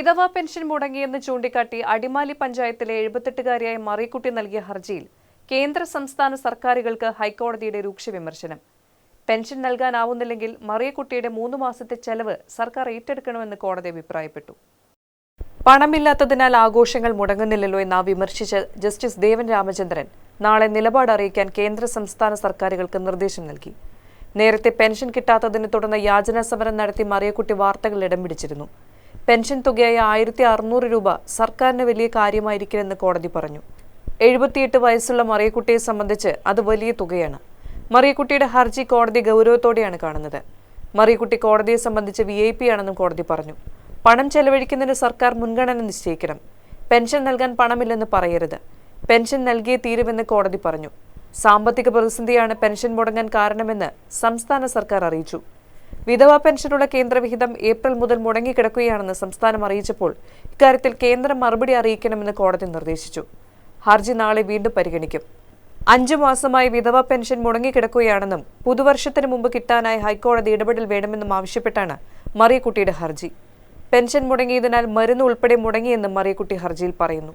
വിധവാ pension മുടങ്ങിയെന്ന് ചൂണ്ടിക്കാട്ടി അടിമാലി പഞ്ചായത്തിലെ എഴുപത്തെട്ടുകാരിയായ മറിക്കുട്ടി നൽകിയ ഹർജിയിൽ കേന്ദ്ര സംസ്ഥാന സർക്കാരുകൾക്ക് ഹൈക്കോടതിയുടെ രൂക്ഷ വിമർശനം. പെൻഷൻ നൽകാനാവുന്നില്ലെങ്കിൽ മറിയക്കുട്ടിയുടെ മൂന്ന് മാസത്തെ ചെലവ് സർക്കാർ ഏറ്റെടുക്കണമെന്ന് കോടതി അഭിപ്രായപ്പെട്ടു. പണമില്ലാത്തതിനാൽ ആഘോഷങ്ങൾ മുടങ്ങുന്നില്ലല്ലോ എന്ന് വിമർശിച്ച് ജസ്റ്റിസ് ദേവൻ രാമചന്ദ്രൻ നാളെ നിലപാട് അറിയിക്കാൻ കേന്ദ്ര സംസ്ഥാന സർക്കാരുകൾക്ക് നിർദ്ദേശം നൽകി. നേരത്തെ പെൻഷൻ കിട്ടാത്തതിനെ തുടർന്ന് യാചനാ സമരം നടത്തി മറിയക്കുട്ടി വാർത്തകൾ ഇടം പിടിച്ചിരുന്നു. പെൻഷൻ തുകയായ ആയിരത്തി അറുന്നൂറ് രൂപ സർക്കാരിന് വലിയ കാര്യമായിരിക്കില്ലെന്ന് കോടതി പറഞ്ഞു. എഴുപത്തിയെട്ട് വയസ്സുള്ള മറിയക്കുട്ടിയെ സംബന്ധിച്ച് അത് വലിയ തുകയാണ്. മറിയക്കുട്ടിയുടെ ഹർജി കോടതി ഗൗരവത്തോടെയാണ് കാണുന്നത്. മറിയക്കുട്ടി കോടതിയെ സംബന്ധിച്ച് വി ഐ പി ആണെന്നും കോടതി പറഞ്ഞു. പണം ചെലവഴിക്കുന്നതിന് സർക്കാർ മുൻഗണന നിശ്ചയിക്കണം. പെൻഷൻ നൽകാൻ പണമില്ലെന്ന് പറയരുത്. പെൻഷൻ നൽകിയേ തീരുമെന്ന് കോടതി പറഞ്ഞു. സാമ്പത്തിക പ്രതിസന്ധിയാണ് പെൻഷൻ മുടങ്ങാൻ കാരണമെന്ന് സംസ്ഥാന സർക്കാർ അറിയിച്ചു. വിധവാ പെൻഷനുള്ള കേന്ദ്രവിഹിതം ഏപ്രിൽ മുതൽ മുടങ്ങിക്കിടക്കുകയാണെന്ന് സംസ്ഥാനം അറിയിച്ചപ്പോൾ ഇക്കാര്യത്തിൽ കേന്ദ്രം മറുപടി അറിയിക്കണമെന്ന് കോടതി നിർദ്ദേശിച്ചു. ഹർജി നാളെ വീണ്ടും പരിഗണിക്കും. അഞ്ചു മാസമായി വിധവാ പെൻഷൻ മുടങ്ങിക്കിടക്കുകയാണെന്നും പുതുവർഷത്തിന് മുമ്പ് കിട്ടാനായി ഹൈക്കോടതി ഇടപെടൽ വേണമെന്നും ആവശ്യപ്പെട്ടാണ് മറിയക്കുട്ടിയുടെ ഹർജി. പെൻഷൻ മുടങ്ങിയതിനാൽ മരുന്ന് ഉൾപ്പെടെ മുടങ്ങിയെന്നും മറിയക്കുട്ടി ഹർജിയിൽ പറയുന്നു.